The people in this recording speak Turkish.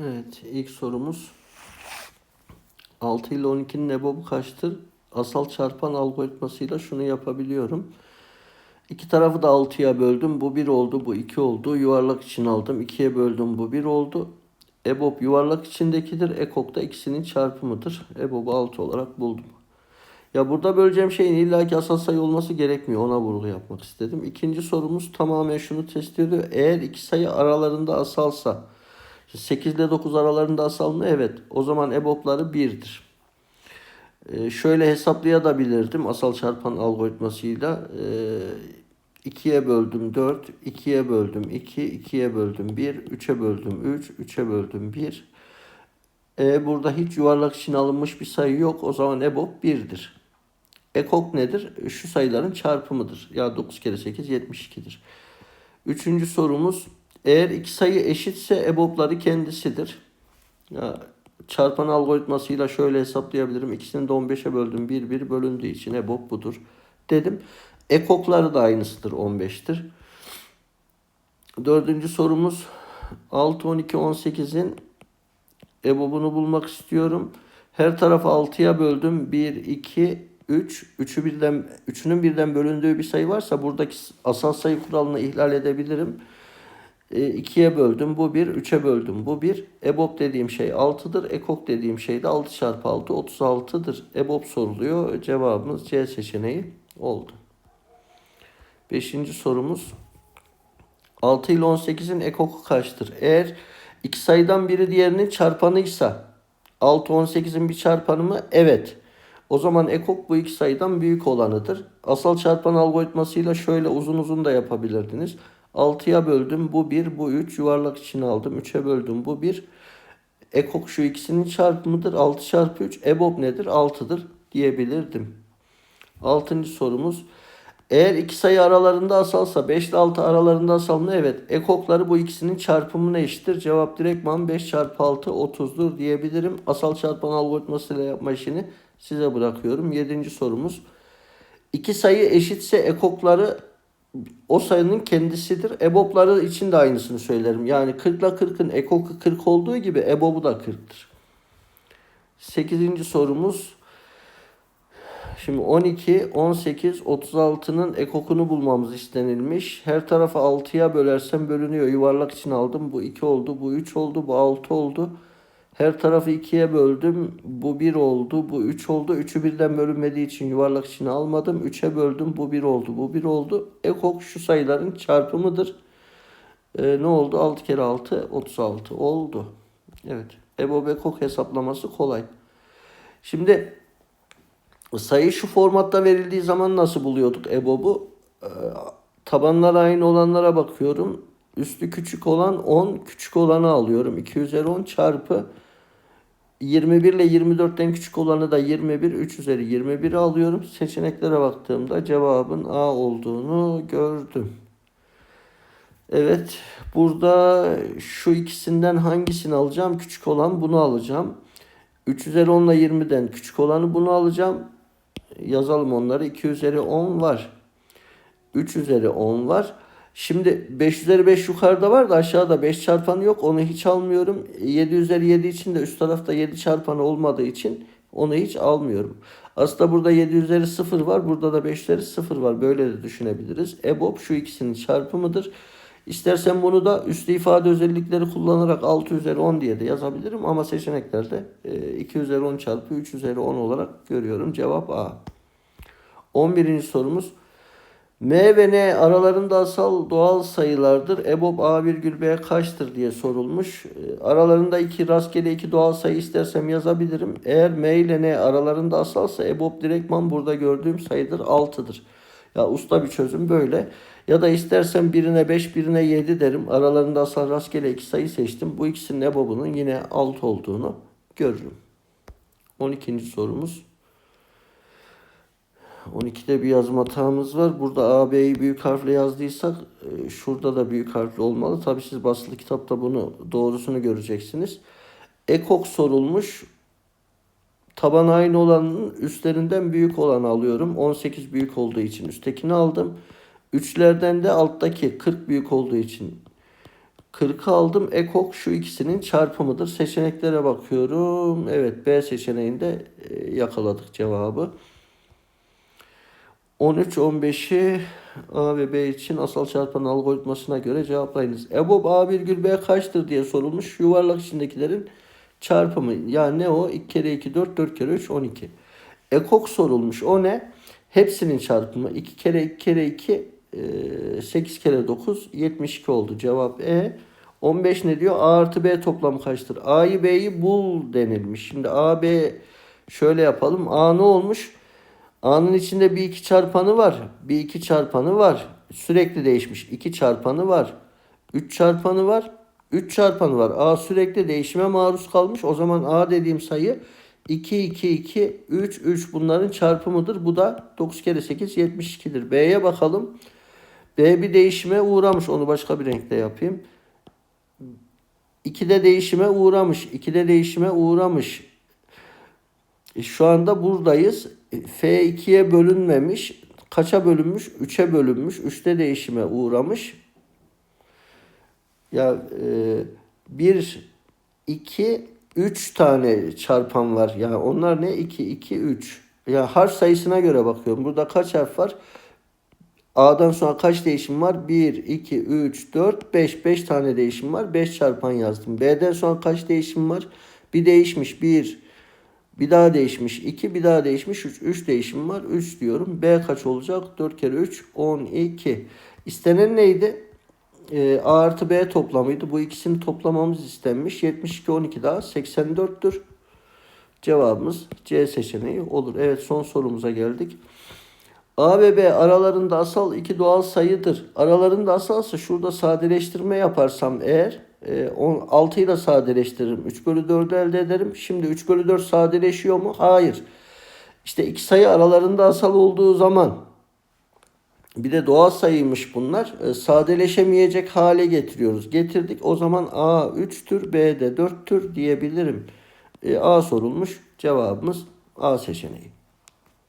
Evet, ilk sorumuz 6 ile 12'nin ebobu kaçtır? Asal çarpan algoritmasıyla şunu yapabiliyorum. İki tarafı da 6'ya böldüm. Bu 1 oldu, bu 2 oldu. Yuvarlak için aldım. 2'ye böldüm, bu 1 oldu. EBOB yuvarlak içindekidir. EKOK da ikisinin çarpımıdır. EBOB'u 6 olarak buldum. Ya burada böleceğim şeyin illaki asal sayı olması gerekmiyor. Ona vurgu yapmak istedim. İkinci sorumuz tamamen şunu test ediyor. Eğer iki sayı aralarında asalsa 8 ile 9 aralarında asal mı? Evet. O zaman EBOB'ları 1'dir. Ee, şöyle hesaplayabilirdim asal çarpan algoritmasıyla. Ee, 2'ye böldüm 4, 2'ye böldüm 2, 2'ye böldüm 1, 3'e böldüm 3, 3'e böldüm 1. E, burada hiç yuvarlak için alınmış bir sayı yok. O zaman EBOB 1'dir. EKOK nedir? Şu sayıların çarpımıdır. Ya 9 kere 8 72'dir. Üçüncü sorumuz. Eğer iki sayı eşitse EBOB'ları kendisidir. Ya, çarpan algoritmasıyla şöyle hesaplayabilirim. İkisini de 15'e böldüm. 1 1 bölündüğü için EBOB budur. Dedim. EKOK'ları da aynısıdır. 15'tir. Dördüncü sorumuz. 6, 12, 18'in EBOB'unu bulmak istiyorum. Her tarafı 6'ya böldüm. 1, 2, 3. Üçü birden, üçünün birden bölündüğü bir sayı varsa buradaki asal sayı kuralını ihlal edebilirim. 2'ye böldüm. Bu 1. 3'e böldüm. Bu 1. EBOB dediğim şey 6'dır. EKOK dediğim şey de 6 çarpı 6 36'dır. EBOB soruluyor. Cevabımız C seçeneği oldu. Beşinci sorumuz. 6 ile 18'in ekoku kaçtır? Eğer iki sayıdan biri diğerinin çarpanıysa 6 18'in bir çarpanı mı? Evet. O zaman ekok bu iki sayıdan büyük olanıdır. Asal çarpan algoritmasıyla şöyle uzun uzun da yapabilirdiniz. 6'ya böldüm bu 1 bu 3 yuvarlak içine aldım. 3'e böldüm bu 1. Ekok şu ikisinin çarpımıdır. 6 çarpı 3 EBOB nedir? 6'dır diyebilirdim. Altıncı sorumuz. Eğer iki sayı aralarında asalsa 5 ile 6 aralarında asal mı? Evet. Ekokları bu ikisinin çarpımına eşittir. Cevap direktman 5 çarpı 6 30'dur diyebilirim. Asal çarpan algoritmasıyla yapma işini size bırakıyorum. Yedinci sorumuz. İki sayı eşitse ekokları o sayının kendisidir. EBOB'ları için de aynısını söylerim. Yani 40 ile 40'ın ekoku 40 olduğu gibi EBOB'u da 40'tır. Sekizinci sorumuz. Şimdi 12, 18, 36'nın ekokunu bulmamız istenilmiş. Her tarafı 6'ya bölersem bölünüyor. Yuvarlak için aldım. Bu 2 oldu, bu 3 oldu, bu 6 oldu. Her tarafı 2'ye böldüm. Bu 1 oldu, bu 3 oldu. 3'ü birden bölünmediği için yuvarlak içine almadım. 3'e böldüm, bu 1 oldu, bu 1 oldu. Ekok şu sayıların çarpımıdır. Ee, ne oldu? 6 kere 6, 36 oldu. Evet. EBOB ekok hesaplaması kolay. Şimdi sayı şu formatta verildiği zaman nasıl buluyorduk EBOB'u? Ee, tabanlar aynı olanlara bakıyorum. Üstü küçük olan 10, küçük olanı alıyorum. 2 üzeri 10 çarpı 21 ile 24'ten küçük olanı da 21, 3 üzeri 21 alıyorum. Seçeneklere baktığımda cevabın A olduğunu gördüm. Evet, burada şu ikisinden hangisini alacağım? Küçük olan bunu alacağım. 3 üzeri 10 ile 20'den küçük olanı bunu alacağım. Yazalım onları. 2 üzeri 10 var. 3 üzeri 10 var. Şimdi 5 üzeri 5 yukarıda var da aşağıda 5 çarpanı yok. Onu hiç almıyorum. 7 üzeri 7 için de üst tarafta 7 çarpanı olmadığı için onu hiç almıyorum. Aslında burada 7 üzeri 0 var. Burada da 5 üzeri 0 var. Böyle de düşünebiliriz. EBOB şu ikisinin çarpımıdır. İstersen bunu da üslü ifade özellikleri kullanarak 6 üzeri 10 diye de yazabilirim. Ama seçeneklerde 2 üzeri 10 çarpı 3 üzeri 10 olarak görüyorum. Cevap A. 11. sorumuz. M ve N aralarında asal doğal sayılardır. EBOB A virgül B kaçtır diye sorulmuş. Aralarında iki rastgele iki doğal sayı istersem yazabilirim. Eğer M ile N aralarında asalsa EBOB direktman burada gördüğüm sayıdır 6'dır. Ya usta bir çözüm böyle. Ya da istersen birine 5 birine 7 derim. Aralarında asal rastgele iki sayı seçtim. Bu ikisinin EBOB'unun yine 6 olduğunu görürüm. 12. sorumuz. 12'de bir yazma hatamız var. Burada A, B'yi büyük harfle yazdıysak e, şurada da büyük harfli olmalı. Tabi siz basılı kitapta bunu doğrusunu göreceksiniz. Ekok sorulmuş. Taban aynı olanın üstlerinden büyük olanı alıyorum. 18 büyük olduğu için üsttekini aldım. Üçlerden de alttaki 40 büyük olduğu için 40'ı aldım. Ekok şu ikisinin çarpımıdır. Seçeneklere bakıyorum. Evet B seçeneğinde e, yakaladık cevabı. 13, 15'i A ve B için asal çarpan algoritmasına göre cevaplayınız. EBOB A virgül B kaçtır diye sorulmuş. Yuvarlak içindekilerin çarpımı. Yani ne o? 2 kere 2 4, 4 kere 3 12. Ekok sorulmuş. O ne? Hepsinin çarpımı. 2 kere 2 kere 2 e, 8 kere 9 72 oldu. Cevap E. 15 ne diyor? A artı B toplamı kaçtır? A'yı B'yi bul denilmiş. Şimdi A, B şöyle yapalım. A ne olmuş? A'nın içinde bir iki çarpanı var. Bir iki çarpanı var. Sürekli değişmiş. 2 çarpanı var. 3 çarpanı var. 3 çarpanı var. A sürekli değişime maruz kalmış. O zaman A dediğim sayı 2, 2, 2, 3, 3 bunların çarpımıdır. Bu da 9 kere 8, 72'dir. B'ye bakalım. B bir değişime uğramış. Onu başka bir renkte yapayım. 2'de değişime uğramış. 2'de değişime uğramış. E, Şu anda buradayız. E, F2'ye bölünmemiş. Kaça bölünmüş? 3'e bölünmüş. 3'te değişime uğramış. Ya e, 1, 2, 3 tane çarpan var. Yani onlar ne? 2, 2, 3. Ya harf sayısına göre bakıyorum. Burada kaç harf var? A'dan sonra kaç değişim var? 1, 2, 3, 4, 5. 5 tane değişim var. 5 çarpan yazdım. B'den sonra kaç değişim var? Bir değişmiş. 1, bir daha değişmiş 2, bir daha değişmiş 3. 3 değişim var. 3 diyorum. B kaç olacak? 4 kere 3, 12. İstenen neydi? Ee, A artı B toplamıydı. Bu ikisini toplamamız istenmiş. 72, 12 daha 84'tür. Cevabımız C seçeneği olur. Evet son sorumuza geldik. A ve B aralarında asal iki doğal sayıdır. Aralarında asalsa şurada sadeleştirme yaparsam eğer e, 6'yı da sadeleştiririm. 3 bölü 4'ü elde ederim. Şimdi 3 bölü 4 sadeleşiyor mu? Hayır. İşte iki sayı aralarında asal olduğu zaman bir de doğal sayıymış bunlar. E, sadeleşemeyecek hale getiriyoruz. Getirdik. O zaman A 3'tür, B de 4'tür diyebilirim. E, A sorulmuş. Cevabımız A seçeneği.